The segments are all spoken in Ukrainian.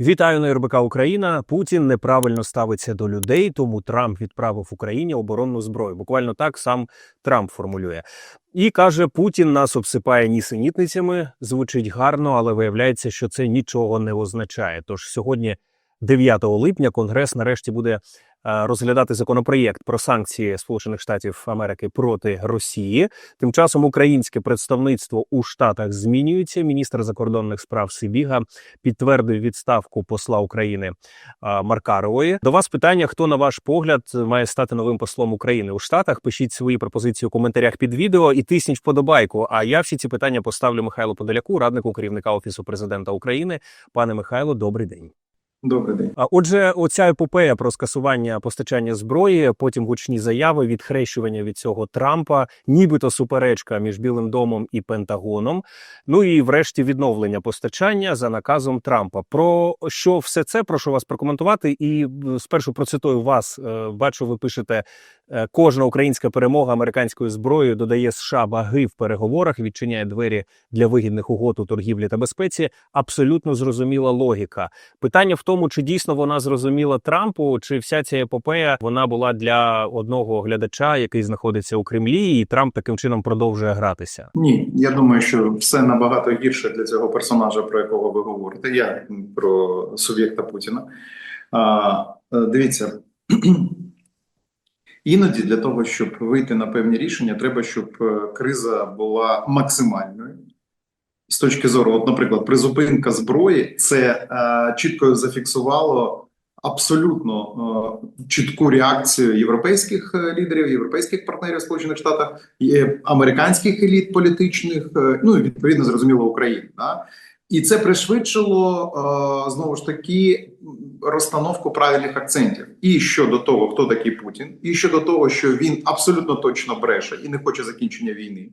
Вітаю на РБК Україна. Путін неправильно ставиться до людей, тому Трамп відправив Україні оборонну зброю. Буквально так сам Трамп формулює. І каже, Путін нас обсипає нісенітницями. Звучить гарно, але виявляється, що це нічого не означає. Тож сьогодні, 9 липня, Конгрес нарешті буде розглядати законопроєкт про санкції Сполучених Штатів Америки проти Росії. Тим часом українське представництво у Штатах змінюється. Міністр закордонних справ Сибіга підтвердив відставку посла України Маркарової. До вас питання: хто на ваш погляд має стати новим послом України у Штатах? Пишіть свої пропозиції у коментарях під відео і тисніть вподобайку. А я всі ці питання поставлю Михайлу Подоляку, раднику керівника офісу президента України. Пане Михайло, добрий день. Добрий день. Отже, оця епопея про скасування постачання зброї, потім гучні заяви, відхрещування від цього Трампа, нібито суперечка між Білим домом і Пентагоном. Ну і врешті відновлення постачання за наказом Трампа. Про що все це прошу вас прокоментувати. І спершу процитую вас. Е, Бачу, ви пишете. Е, Кожна українська перемога американською зброєю додає США ваги в переговорах, відчиняє двері для вигідних угод у торгівлі та безпеці. Абсолютно зрозуміла логіка. Питання в тому, чи дійсно вона зрозуміла Трампу, чи вся ця епопея вона була для одного глядача, який знаходиться у Кремлі, і Трамп таким чином продовжує гратися. Ні, я думаю, що все набагато гірше для цього персонажа, про якого ви говорите. Я про суб'єкта Путіна. А, е, дивіться, іноді для того, щоб вийти на певні рішення, треба, щоб е, криза була максимальною. З точки зору, от, наприклад, призупинка зброї, це е, чітко зафіксувало абсолютно е, чітку реакцію європейських е, лідерів, європейських партнерів Сполучених Штатів, американських еліт політичних, е, ну і відповідно зрозуміло України. Да? І це пришвидшило е, знову ж таки розстановку правильних акцентів і щодо того, хто такий Путін, і щодо того, що він абсолютно точно бреше і не хоче закінчення війни.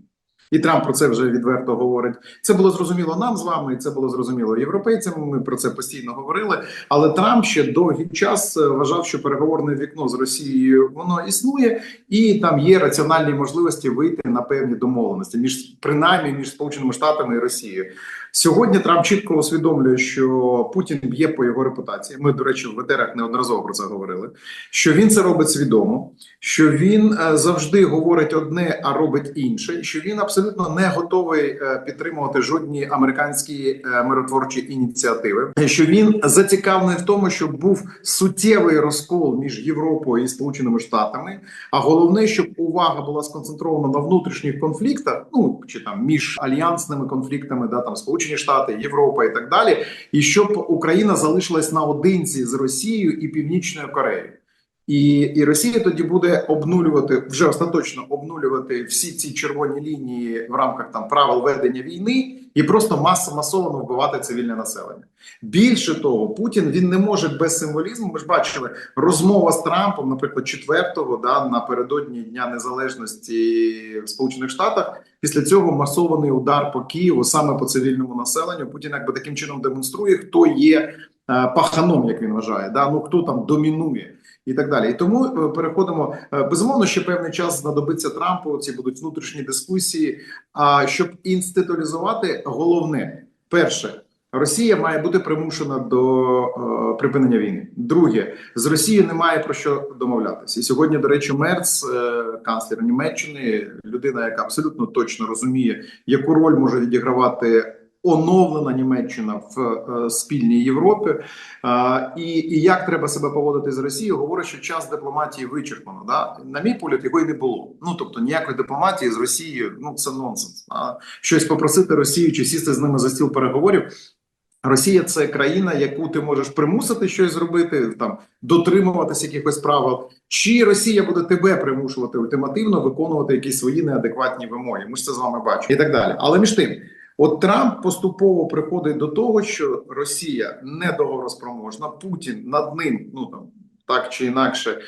І Трамп про це вже відверто говорить. Це було зрозуміло нам з вами, і це було зрозуміло європейцям. Ми про це постійно говорили. Але Трамп ще довгий час е, вважав, що переговорне вікно з Росією воно існує, і там є раціональні можливості вийти на певні домовленості між принаймні між Сполученими Штатами і Росією. Сьогодні Трамп чітко усвідомлює, що Путін б'є по його репутації. Ми, до речі, в ВТРах неодноразово про це говорили. Що він це робить свідомо, що він е, завжди говорить одне, а робить інше, що він абсолютно не готовий е, підтримувати жодні американські е, миротворчі ініціативи. Що він зацікавлений в тому, щоб був суттєвий розкол між Європою і Сполученими Штатами. А головне, щоб увага була сконцентрована на внутрішніх конфліктах, ну чи там між альянсними конфліктами, да там Сполучені Штати, Європа і так далі, і щоб Україна залишилась наодинці з Росією і Північною Кореєю. І, і Росія тоді буде обнулювати вже остаточно обнулювати всі ці червоні лінії в рамках там правил ведення війни і просто мас масово вбивати цивільне населення. Більше того, Путін він не може без символізму. Ми ж бачили розмова з Трампом, наприклад, 4-го, да напередодні Дня Незалежності в Сполучених Штатах. Після цього масований удар по Києву саме по цивільному населенню. Путін якби таким чином демонструє, хто є е, паханом, як він вважає, да ну хто там домінує. І так далі, і тому е, переходимо е, безумовно. Ще певний час знадобиться Трампу. Ці будуть внутрішні дискусії. А щоб інституалізувати, головне перше, Росія має бути примушена до е, припинення війни. Друге, з Росією немає про що домовлятися. І сьогодні, до речі, Мерц, е, канцлер Німеччини, людина, яка абсолютно точно розуміє, яку роль може відігравати. Оновлена Німеччина в е, спільній Європі, е, і і як треба себе поводити з Росією, говорить, що час дипломатії вичерпано. Да? На мій погляд, й не було. Ну тобто ніякої дипломатії з Росією, ну це нонсенс. А щось попросити Росію чи сісти з ними за стіл переговорів. Росія це країна, яку ти можеш примусити щось зробити, там дотримуватися якихось правил, чи Росія буде тебе примушувати ультимативно виконувати якісь свої неадекватні вимоги. Ми ж це з вами бачимо і так далі. Але між тим. От Трамп поступово приходить до того, що Росія недоговороспроможна, Путін над ним, ну там так чи інакше,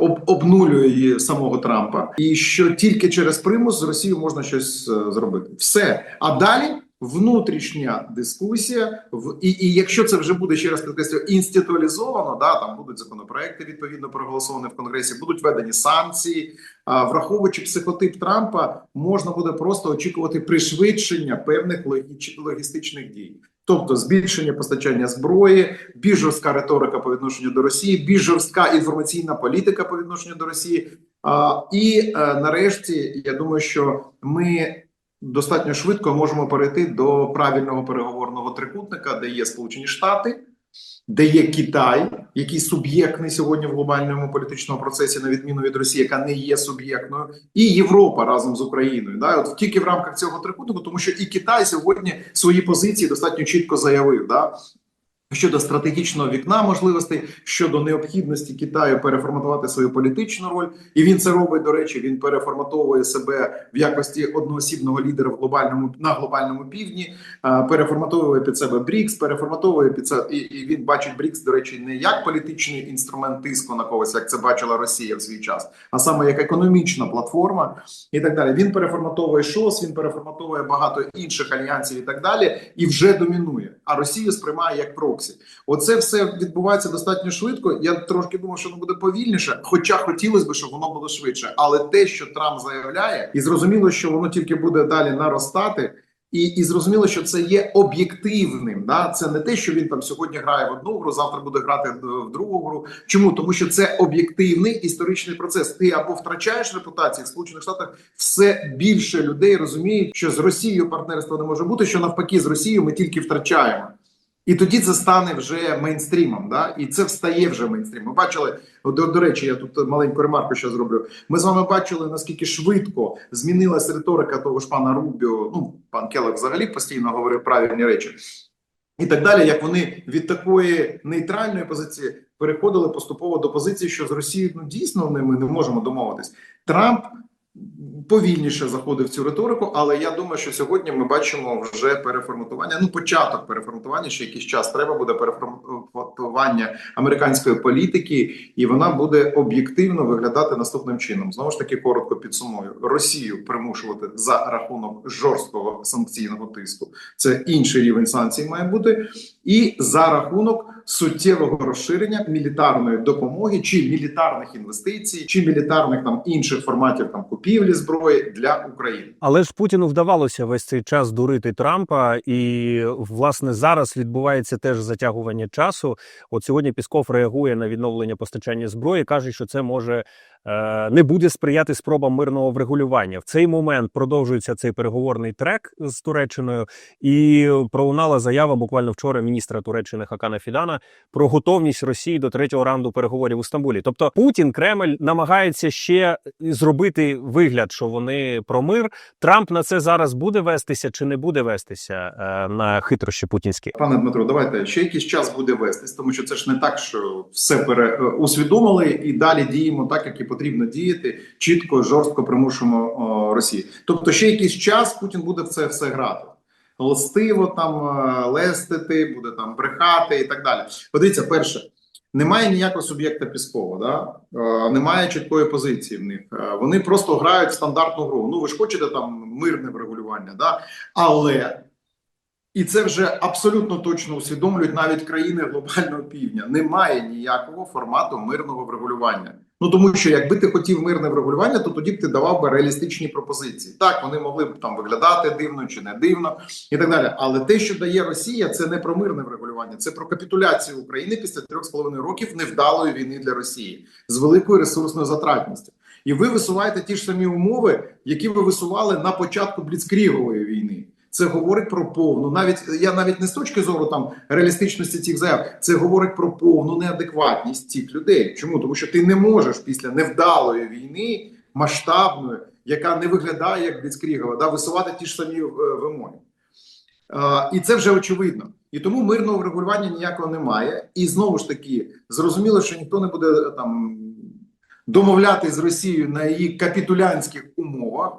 об, обнулює самого Трампа, і що тільки через примус з Росією можна щось е, зробити. Все. А далі внутрішня дискусія в і, і якщо це вже буде ще раз підкреслюю, інституалізовано, да там будуть законопроекти відповідно проголосовані в конгресі, будуть введені санкції. А враховуючи психотип Трампа, можна буде просто очікувати пришвидшення певних логіч, логістичних дій. Тобто збільшення постачання зброї, більш жорстка риторика по відношенню до Росії, більш жорстка інформаційна політика по відношенню до Росії. А, і е, нарешті я думаю, що ми достатньо швидко можемо перейти до правильного переговорного трикутника, де є Сполучені Штати, де є Китай, який суб'єктний сьогодні в глобальному політичному процесі, на відміну від Росії, яка не є суб'єктною, і Європа разом з Україною. Да, от тільки в рамках цього трикутнику, тому що і Китай сьогодні свої позиції достатньо чітко заявив. Да, Щодо стратегічного вікна можливостей щодо необхідності Китаю переформатувати свою політичну роль, і він це робить. До речі, він переформатовує себе в якості одноосібного лідера в глобальному на глобальному півдні, переформатовує під себе БРІКС, переформатовує під себе, і, і він бачить БРІКС, до речі, не як політичний інструмент тиску на когось, як це бачила Росія в свій час, а саме як економічна платформа і так далі. Він переформатовує ШОС, він переформатовує багато інших альянсів і так далі, і вже домінує. А Росію сприймає як проксі. Оце все відбувається достатньо швидко. Я трошки думав, що воно буде повільніше, хоча хотілося б, щоб воно було швидше. Але те, що Трамп заявляє, і зрозуміло, що воно тільки буде далі наростати. І, і зрозуміло, що це є об'єктивним. Да? Це не те, що він там сьогодні грає в одну гру, завтра буде грати в другу гру. Чому? Тому що це об'єктивний історичний процес. Ти або втрачаєш репутацію в Сполучених Штатах, все більше людей розуміють, що з Росією партнерства не може бути, що навпаки, з Росією ми тільки втрачаємо. І тоді це стане вже мейнстрімом, да і це встає вже мейнстрімом. Ми бачили до, до речі, я тут маленьку ремарку ще зроблю. Ми з вами бачили наскільки швидко змінилась риторика того ж пана Рубіо. Ну пан Келлер взагалі постійно говорив правильні речі, і так далі. Як вони від такої нейтральної позиції переходили поступово до позиції, що з Росією ну дійсно ми не можемо домовитись. Трамп повільніше заходив в цю риторику, але я думаю, що сьогодні ми бачимо вже переформатування. Ну, початок переформатування, ще якийсь час треба буде переформатування американської політики, і вона буде об'єктивно виглядати наступним чином. Знову ж таки, коротко підсумую: Росію примушувати за рахунок жорсткого санкційного тиску. Це інший рівень санкцій має бути, і за рахунок суттєвого розширення мілітарної допомоги чи мілітарних інвестицій, чи мілітарних там інших форматів там купівлі зброї для України. Але ж Путіну вдавалося весь цей час дурити Трампа, і власне зараз відбувається теж затягування часу. От сьогодні Пісков реагує на відновлення постачання зброї, каже, що це може не буде сприяти спробам мирного врегулювання. В цей момент продовжується цей переговорний трек з Туреччиною, і пролунала заява буквально вчора міністра Туреччини Хакана Фідана про готовність Росії до третього раунду переговорів у Стамбулі. Тобто Путін Кремль намагається ще зробити вигляд, що вони про мир. Трамп на це зараз буде вестися чи не буде вестися е, на хитрощі путінські? Пане Дмитро, давайте ще якийсь час буде вестись, тому що це ж не так, що все пере е, і далі діємо так, як і потрібно діяти. Чітко, жорстко примушуємо о, Росію. Тобто, ще якийсь час Путін буде в це все грати. Лстиво там е, лестити, буде там брехати і так далі. Подивіться, перше. Немає ніякого суб'єкта Піскова, да? е, немає чіткої позиції в них. Е, вони просто грають в стандартну гру. Ну ви ж хочете там мирне врегулювання, да? але і це вже абсолютно точно усвідомлюють навіть країни глобального півдня. Немає ніякого формату мирного врегулювання. Ну тому що якби ти хотів мирне врегулювання, то тоді б ти давав би реалістичні пропозиції. Так вони могли б там виглядати дивно чи не дивно, і так далі. Але те, що дає Росія, це не про мирне врегулювання, це про капітуляцію України після трьох з половиною років невдалої війни для Росії з великою ресурсною затратністю. І ви висуваєте ті ж самі умови, які ви висували на початку бліцкрігової війни. Це говорить про повну, навіть я навіть не з точки зору там реалістичності цих заяв, це говорить про повну неадекватність цих людей. Чому тому, що ти не можеш після невдалої війни масштабної, яка не виглядає як Бліцкрігова, да висувати ті ж самі е, вимоги. Е, і це вже очевидно. І тому мирного врегулювання ніякого немає. І знову ж таки зрозуміло, що ніхто не буде там домовляти з Росією на її капітулянських умовах.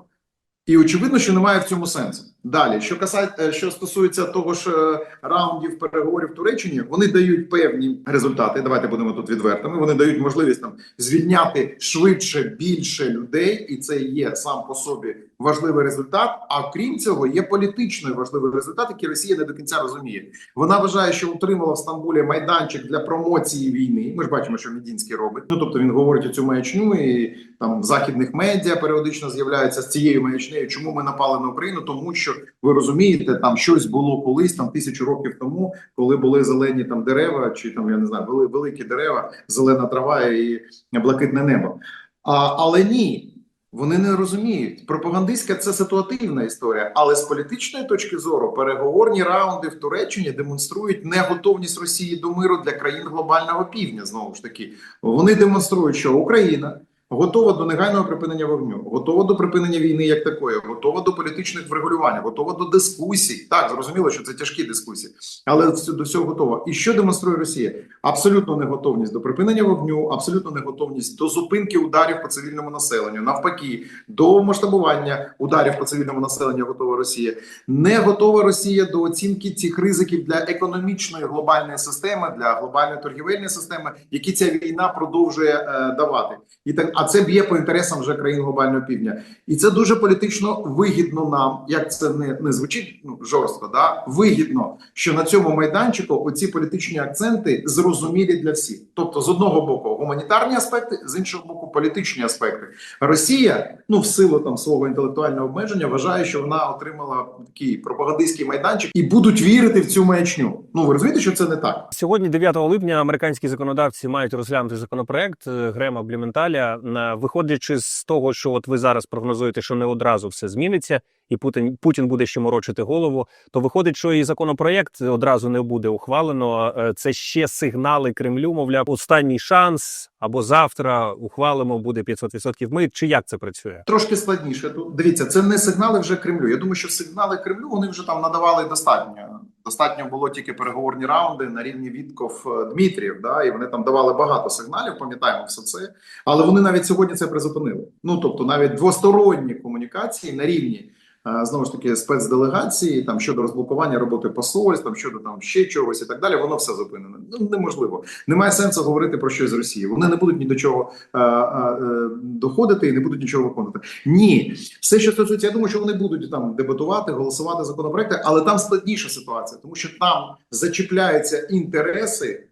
І очевидно, що немає в цьому сенсу. Далі, що касає, що стосується того ж е, раундів переговорів в Туреччині, вони дають певні результати. Давайте будемо тут відвертими. Вони дають можливість там звільняти швидше більше людей, і це є сам по собі важливий результат. А крім цього, є політичний важливий результат, який Росія не до кінця розуміє. Вона вважає, що утримала в Стамбулі майданчик для промоції війни. Ми ж бачимо, що Медінський робить. Ну тобто він говорить цю маячню, і там в західних медіа періодично з'являється з цією маячнею. Чому ми напали на Україну? Тому що що ви розумієте, там щось було колись там тисячу років тому, коли були зелені там дерева, чи там я не знаю, вели, великі дерева, зелена трава і блакитне небо. А, але ні. Вони не розуміють. Пропагандистська це ситуативна історія, але з політичної точки зору переговорні раунди в Туреччині демонструють неготовність Росії до миру для країн глобального півдня. Знову ж таки, вони демонструють, що Україна готова до негайного припинення вогню, готова до припинення війни як такої, готова до політичних врегулювань, готова до дискусій. Так зрозуміло, що це тяжкі дискусії, але до всього готова. І що демонструє Росія? Абсолютно неготовність до припинення вогню, абсолютно неготовність до зупинки ударів по цивільному населенню. Навпаки, до масштабування ударів по цивільному населенню готова Росія. Не готова Росія до оцінки цих ризиків для економічної глобальної системи, для глобальної торгівельної системи, які ця війна продовжує е, давати. І так, а це б'є по інтересам вже країн глобального півдня. І це дуже політично вигідно нам, як це не, не звучить ну, жорстко, да вигідно, що на цьому майданчику оці політичні акценти зрозумілі для всіх. Тобто, з одного боку, гуманітарні аспекти, з іншого боку, політичні аспекти. Росія, ну в силу там свого інтелектуального обмеження, вважає, що вона отримала такий пропагандистський майданчик і будуть вірити в цю маячню. Ну ви розумієте, що це не так. Сьогодні, 9 липня, американські законодавці мають розглянути законопроект е, Грема Бліменталя, виходячи з того, що от ви зараз прогнозуєте, що не одразу все зміниться, і Путін Путін буде ще морочити голову. То виходить, що і законопроект одразу не буде ухвалено. Е, Це ще сигнали Кремлю. Мовляв, останній шанс або завтра ухвалимо буде 500% мит. Чи як це працює? Трошки складніше. Дивіться, це не сигнали вже Кремлю. Я думаю, що сигнали Кремлю вони вже там надавали достатньо. Достатньо було тільки переговорні раунди на рівні Вітков Дмитрів, Да, і вони там давали багато сигналів. Пам'ятаємо все це, але вони навіть сьогодні це призупинили. Ну тобто, навіть двосторонні комунікації на рівні. Е, Знову ж таки, спецделегації там щодо розблокування роботи посольств, там щодо там ще чогось і так далі. Воно все зупинено. Ну неможливо. Немає сенсу говорити про щось з Росії. Вони не будуть ні до чого е, е, е, доходити і не будуть нічого виконувати. Ні, все, що стосується, я думаю, що вони будуть там дебатувати, голосувати законопроекти, але там складніша ситуація, тому що там зачіпляються інтереси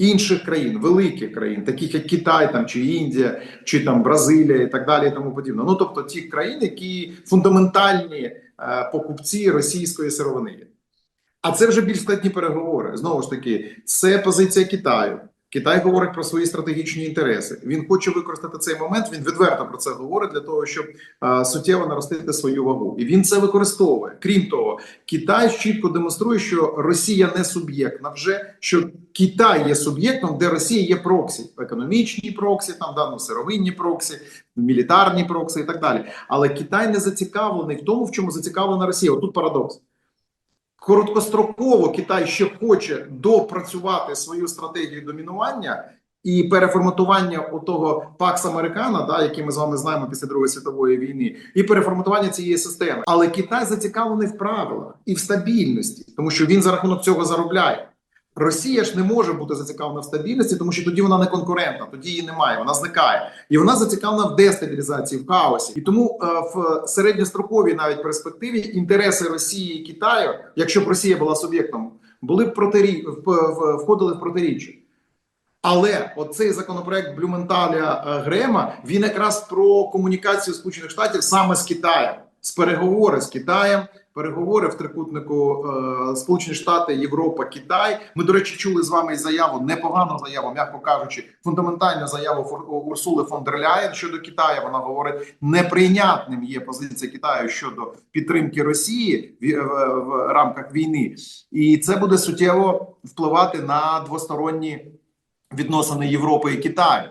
інших країн, великих країн, таких як Китай, там чи Індія, чи там Бразилія, і так далі, і тому подібне. Ну тобто ті країни, які фундаментальні е, покупці російської сировини. А це вже більш складні переговори. Знову ж таки, це позиція Китаю. Китай говорить про свої стратегічні інтереси. Він хоче використати цей момент. Він відверто про це говорить для того, щоб е, суттєво наростити свою вагу, і він це використовує. Крім того, Китай чітко демонструє, що Росія не суб'єктна, вже що Китай є суб'єктом, де Росія є проксі, економічні проксі, там да, ну, сировинні проксі, мілітарні проксі і так далі. Але Китай не зацікавлений в тому, в чому зацікавлена Росія. Отут парадокс. Короткостроково Китай ще хоче допрацювати свою стратегію домінування і переформатування отого Пакс Американа, да, який ми з вами знаємо після Другої світової війни, і переформатування цієї системи. Але Китай зацікавлений в правилах і в стабільності, тому що він за рахунок цього заробляє. Росія ж не може бути зацікавлена в стабільності, тому що тоді вона не конкурентна, тоді її немає, вона зникає, і вона зацікавлена в дестабілізації, в хаосі. І тому е, в середньостроковій навіть перспективі інтереси Росії і Китаю, якщо б Росія була суб'єктом, були б протирі... входили в протиріччя. Але оцей законопроект Блюменталя е, Грема він якраз про комунікацію Сполучених Штатів саме з Китаєм, з переговори з Китаєм, переговори в трикутнику е, Сполучені Штати, Європа, Китай. Ми, до речі, чули з вами заяву, непогану заяву, м'яко кажучи, фундаментальну заяву Урсули фон дер Ляєн щодо Китаю. Вона говорить, неприйнятним є позиція Китаю щодо підтримки Росії в, в, в рамках війни, і це буде суттєво впливати на двосторонні відносини Європи і Китаю.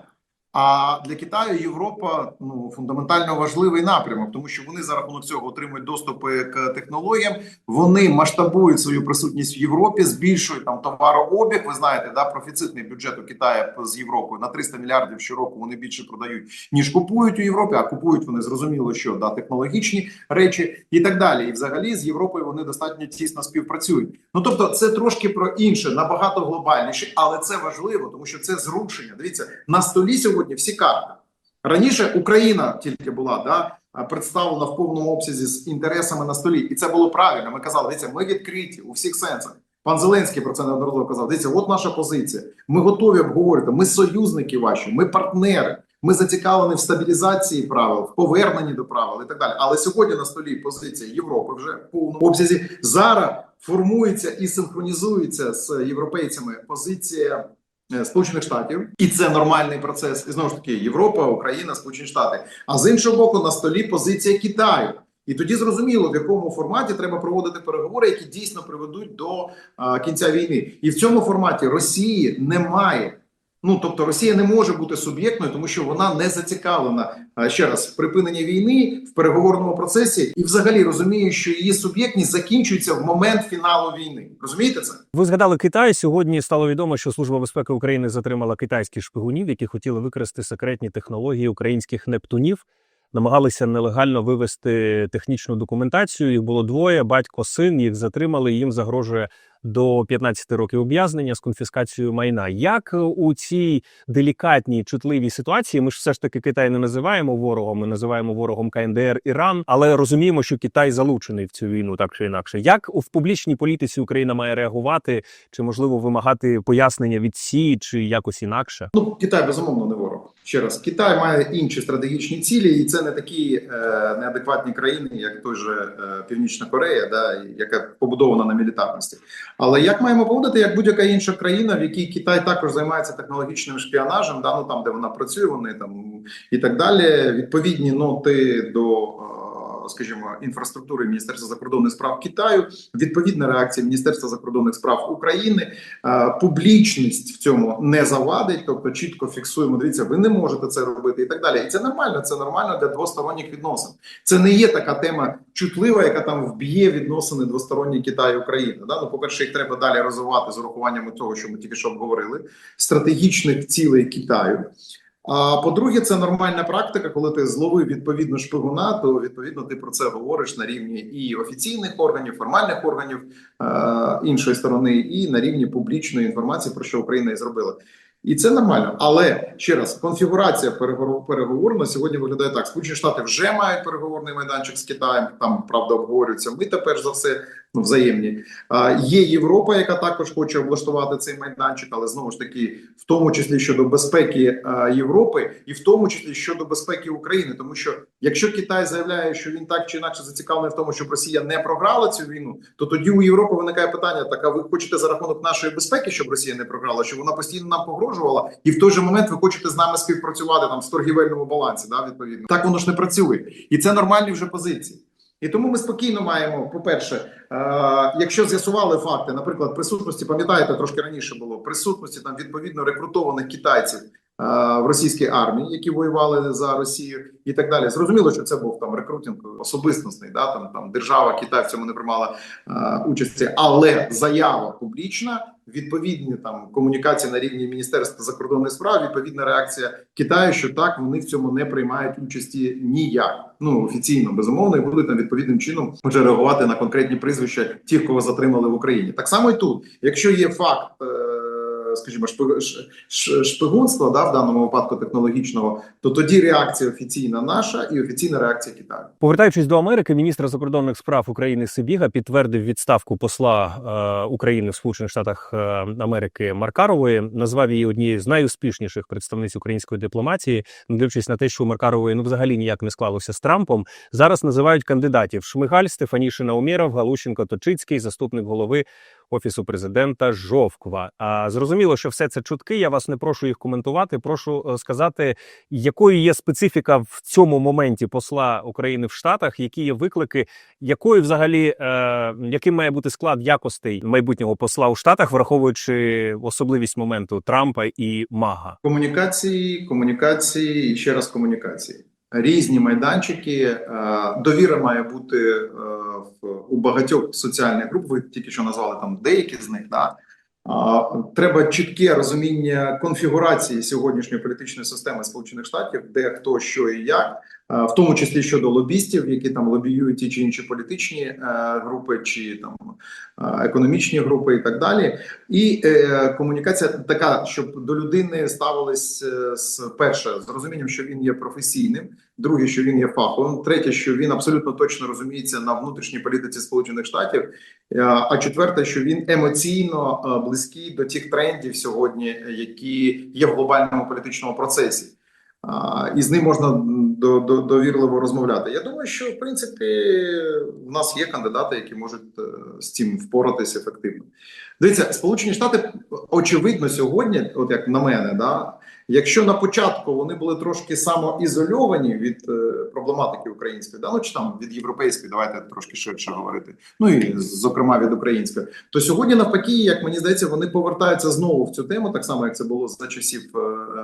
А для Китаю Європа ну фундаментально важливий напрямок, тому що вони за рахунок цього отримують доступи к технологіям. Вони масштабують свою присутність в Європі, збільшують там товарообіг. Ви знаєте, да профіцитний бюджет у Китаю з Європою на 300 мільярдів щороку. Вони більше продають ніж купують у Європі. А купують вони зрозуміло, що да технологічні речі і так далі. І взагалі з Європою вони достатньо тісно співпрацюють. Ну тобто, це трошки про інше, набагато глобальніше, але це важливо, тому що це зрушення. Дивіться на столі сьогодні всі карти. Раніше Україна тільки була да представлена в повному обсязі з інтересами на столі, і це було правильно. Ми казали, дивіться, ми відкриті у всіх сенсах. Пан Зеленський про це неодноразово казав. Дивіться, от наша позиція. Ми готові обговорити. Ми союзники ваші, ми партнери. Ми зацікавлені в стабілізації правил, в поверненні до правил і так далі. Але сьогодні на столі позиція Європи вже в повному обсязі. Зараз формується і синхронізується з європейцями позиція Сполучених Штатів, і це нормальний процес. І знову ж таки, Європа, Україна, Сполучені Штати. А з іншого боку, на столі позиція Китаю. І тоді зрозуміло, в якому форматі треба проводити переговори, які дійсно приведуть до а, кінця війни. І в цьому форматі Росії немає. Ну тобто Росія не може бути суб'єктною, тому що вона не зацікавлена ще раз в припиненні війни в переговорному процесі, і взагалі розуміє, що її суб'єктність закінчується в момент фіналу війни. Розумієте це? Ви згадали Китай. Сьогодні стало відомо, що Служба безпеки України затримала китайських шпигунів, які хотіли використати секретні технології українських нептунів. Намагалися нелегально вивести технічну документацію. Їх було двоє: батько, син. Їх затримали. Їм загрожує до 15 років ув'язнення з конфіскацією майна. Як у цій делікатній чутливій ситуації, ми ж все ж таки Китай не називаємо ворогом, ми називаємо ворогом КНДР Іран, але розуміємо, що Китай залучений в цю війну, так чи інакше. Як в публічній політиці Україна має реагувати, чи можливо вимагати пояснення від СІ, чи якось інакше? Ну Китай безумовно не ворог. Ще раз Китай має інші стратегічні цілі, і це не такі е, неадекватні країни, як той же е, Північна Корея, да, яка побудована на мілітарності. Але як маємо поводити, як будь-яка інша країна, в якій Китай також займається технологічним шпіонажем, да, ну там, де вона працює, вони там і так далі. Відповідні ноти до. Скажімо, інфраструктури Міністерства закордонних справ Китаю, відповідна реакція Міністерства закордонних справ України, Е, публічність в цьому не завадить, тобто чітко фіксуємо. Дивіться, ви не можете це робити, і так далі. І це нормально. Це нормально для двосторонніх відносин. Це не є така тема чутлива, яка там вб'є відносини двосторонні Китаю і України. Да? Ну, по перше, їх треба далі розвивати з урахуванням того, що ми тільки що обговорили, стратегічних цілей Китаю. А по-друге, це нормальна практика, коли ти зловив відповідно шпигуна, то відповідно ти про це говориш на рівні і офіційних органів, формальних органів е- іншої сторони, і на рівні публічної інформації, про що Україна і зробила. І це нормально. Але ще раз, конфігурація переговор- переговору на сьогодні виглядає так: Сполучені Штати вже мають переговорний майданчик з Китаєм. Там правда обговорюються. Ми тепер за все взаємні. А, є Європа, яка також хоче облаштувати цей майданчик, але знову ж таки, в тому числі щодо безпеки а, Європи, і в тому числі щодо безпеки України. Тому що якщо Китай заявляє, що він так чи інакше зацікавлений в тому, щоб Росія не програла цю війну, то тоді у Європи виникає питання: так, а ви хочете за рахунок нашої безпеки, щоб Росія не програла, щоб вона постійно нам погрожувала, і в той же момент ви хочете з нами співпрацювати там в торгівельному балансі. Да, відповідно, так воно ж не працює, і це нормальні вже позиції. І тому ми спокійно маємо, по-перше, е, якщо з'ясували факти, наприклад, присутності, пам'ятаєте, трошки раніше було присутності там відповідно рекрутованих китайців в російській армії, які воювали за Росію, і так далі. Зрозуміло, що це був там рекрутинг особистісний, да там там держава Китай в цьому не приймала е, участі, але заява публічна. Відповідні там комунікації на рівні Міністерства закордонних справ, відповідна реакція Китаю, що так вони в цьому не приймають участі ніяк. Ну офіційно безумовно і будуть там відповідним чином вже реагувати на конкретні прізвища тих, кого затримали в Україні. Так само і тут, якщо є факт. Скажімо, шпигунства, да, в даному випадку технологічного, то тоді реакція офіційна наша і офіційна реакція Китаю. Повертаючись до Америки, міністр закордонних справ України Сибіга підтвердив відставку посла е, України в Сполучених Штатах е, Америки Маркарової, назвав її однією з найуспішніших представниць української дипломатії, не дивлячись на те, що у Маркарової ну взагалі ніяк не склалося з Трампом. Зараз називають кандидатів Шмигаль, Стефанішина Умєров, Галущенко Точицький, заступник голови офісу президента Жовква. А зрозуміло, що все це чутки. Я вас не прошу їх коментувати. Прошу е, сказати, якою є специфіка в цьому моменті посла України в Штатах, які є виклики, якою взагалі е, яким має бути склад якостей майбутнього посла у Штатах, враховуючи особливість моменту Трампа і Мага. Комунікації, комунікації і ще раз комунікації. Різні майданчики. е, Довіра має бути е, у багатьох соціальних груп. Ви тільки що назвали там деякі з них. Да? Треба чітке розуміння конфігурації сьогоднішньої політичної системи Сполучених Штатів, де хто що і як, в тому числі щодо лобістів, які там лобіюють ті чи інші політичні е, групи, чи там е, економічні групи, і так далі. І е, комунікація така, щоб до людини ставились е, з перше з розумінням, що він є професійним, друге, що він є фаховим, третє, що він абсолютно точно розуміється на внутрішній політиці Сполучених Штатів. Е, А четверте, що він емоційно е, близький до тих трендів сьогодні, які є в глобальному політичному процесі. І з ним можна до, до, довірливо розмовляти. Я думаю, що в принципі в нас є кандидати, які можуть е, з цим впоратись ефективно. Дивіться, Сполучені Штати очевидно сьогодні, от як на мене, да, якщо на початку вони були трошки самоізольовані від е, проблематики української, да, ну чи там від європейської, давайте трошки швидше говорити, ну і зокрема від української, то сьогодні навпаки, як мені здається, вони повертаються знову в цю тему, так само як це було за часів е,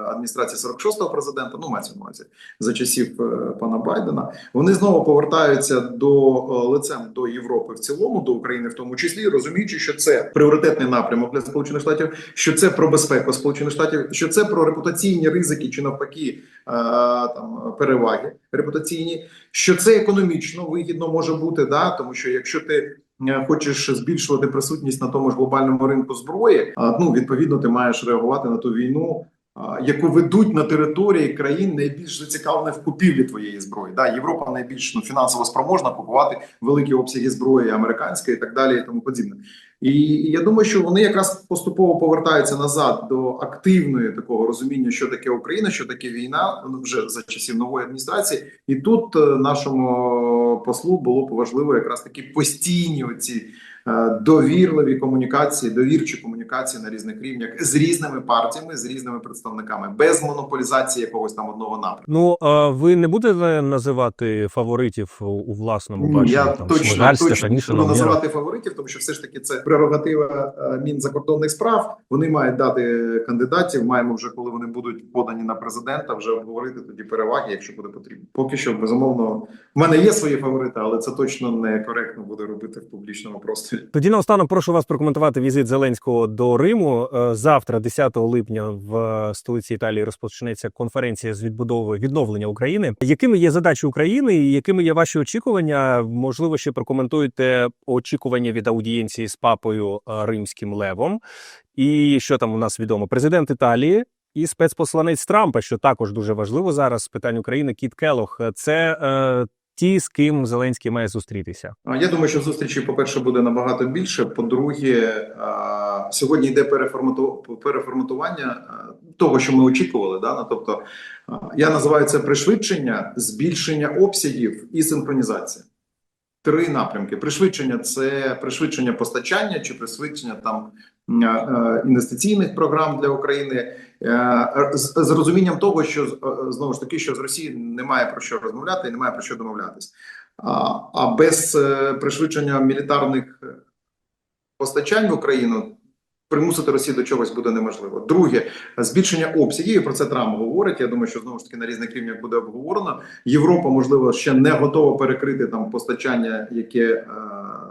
адміністрації 46-го президента, ну мається увазі за часів е, пана Байдена. Вони знову повертаються до е, лицем до Європи в цілому, до України в тому числі, розуміючи, що це пріоритетний напрямок для Сполучених Штатів, що це про безпеку Сполучених Штатів, що це про репутаційні ризики чи навпаки е, там переваги репутаційні, що це економічно вигідно може бути, да тому що якщо ти е, хочеш збільшувати присутність на тому ж глобальному ринку зброї, ну відповідно ти маєш реагувати на ту війну. Яку ведуть на території країн найбільш зацікавлених в купівлі твоєї зброї, да Європа найбільш ну, фінансово спроможна купувати великі обсяги зброї американської і так далі, і тому подібне. І, я думаю, що вони якраз поступово повертаються назад до активної такого розуміння, що таке Україна, що таке війна ну, вже за часів нової адміністрації. І тут е, нашому послу було важливо якраз такі постійні оці довірливі комунікації, довірчі комунікації на різних рівнях з різними партіями, з різними представниками, без монополізації якогось там одного напрямку. Ну а ви не будете називати фаворитів у- власному Ні, баченні? я там точно, точно не буду називати фаворитів, тому що все ж таки це прерогатива е, Мінзакордонних справ. Вони мають дати кандидатів. Маємо вже, коли вони будуть подані на президента, вже обговорити тоді переваги, якщо буде потрібно. Поки що, безумовно, в мене є свої фаворити, але це точно не коректно буде робити в публічному просторі. Тоді наостанок прошу вас прокоментувати візит Зеленського до Риму. Е, Завтра, 10 липня, в е, столиці Італії розпочнеться конференція з відбудови відновлення України. Якими є задачі України і якими є ваші очікування? Можливо, ще прокоментуєте очікування від аудієнції з папою е, римським левом. І що там у нас відомо? Президент Італії. І спецпосланець Трампа, що також дуже важливо зараз з питань України, Кіт Келох. Це е, ті, з ким Зеленський має зустрітися. Я думаю, що зустрічі, по-перше, буде набагато більше. По-друге, сьогодні йде переформатування того, що ми очікували. Да? Ну, тобто, я називаю це пришвидшення, збільшення обсягів і синхронізація. Три напрямки: пришвидшення це пришвидшення постачання чи пришвидшення там інвестиційних програм для України е, з, з розумінням того, що е, знову ж таки, що з Росії немає про що розмовляти і немає про що домовлятись. А, без е, пришвидшення мілітарних е, постачань в Україну примусити Росію до чогось буде неможливо. Друге, збільшення обсягів. і Про це Трамп говорить. Я думаю, що знову ж таки на різних рівнях буде обговорено. Європа, можливо, ще не готова перекрити там постачання, яке е,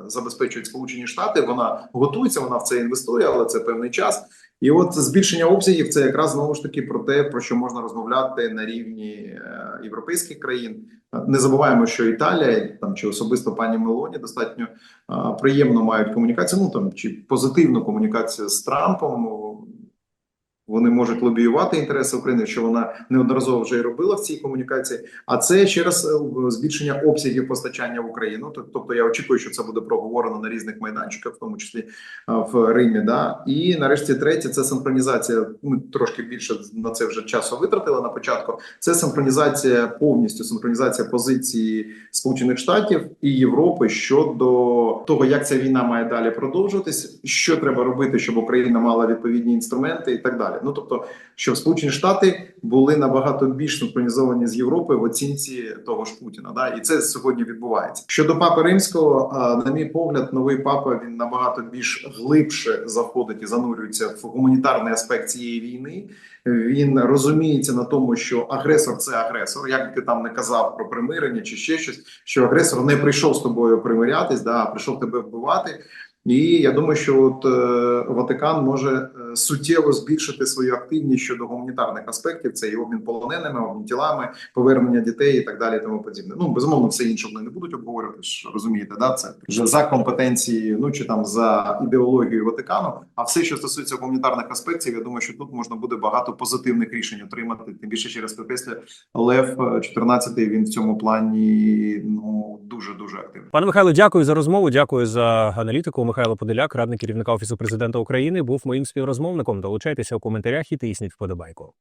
забезпечують Сполучені Штати. Вона готується, вона в це інвестує, але це певний час. І от збільшення обсягів це якраз знову ж таки про те, про що можна розмовляти на рівні е, європейських країн. Не забуваємо, що Італія там чи особисто пані Мелоні достатньо е, приємно мають комунікацію. Ну там чи позитивну комунікацію з Трампом. Вони можуть лобіювати інтереси України, що вона неодноразово вже і робила в цій комунікації. А це ще раз е, збільшення обсягів постачання в Україну. Тобто я очікую, що це буде проговорено на різних майданчиках, в тому числі е, в Римі. Да і нарешті третє це синхронізація. Ми трошки більше на це вже часу витратили на початку. Це синхронізація повністю синхронізація позиції Сполучених Штатів і Європи щодо того, як ця війна має далі продовжуватись, що треба робити, щоб Україна мала відповідні інструменти і так далі. Ну тобто, щоб Сполучені Штати були набагато більш синхронізовані з Європою в оцінці того ж Путіна. Да, і це сьогодні відбувається. Щодо папи римського, на мій погляд, новий папа він набагато більш глибше заходить і занурюється в гуманітарний аспект цієї війни. Він розуміється на тому, що агресор це агресор. Як ти там не казав про примирення чи ще щось, що агресор не прийшов з тобою примирятись, да, а прийшов тебе вбивати. І я думаю, що от е, Ватикан може е, суттєво збільшити свою активність щодо гуманітарних аспектів. Це і обмін полоненими, обмін тілами, повернення дітей і так далі. Тому подібне. Ну безумовно, все інше вони не будуть обговорювати. ж Розумієте, да це вже за компетенцією, ну чи там за ідеологією Ватикану. А все, що стосується гуманітарних аспектів, я думаю, що тут можна буде багато позитивних рішень отримати. Тим більше через підкреслю, Лев 14 Він в цьому плані ну дуже дуже активний. Пане Михайло, дякую за розмову. Дякую за аналітику. Михайло Подоляк, радник керівника офісу президента України, був моїм співрозмовником. Долучайтеся у коментарях і тисніть вподобайку.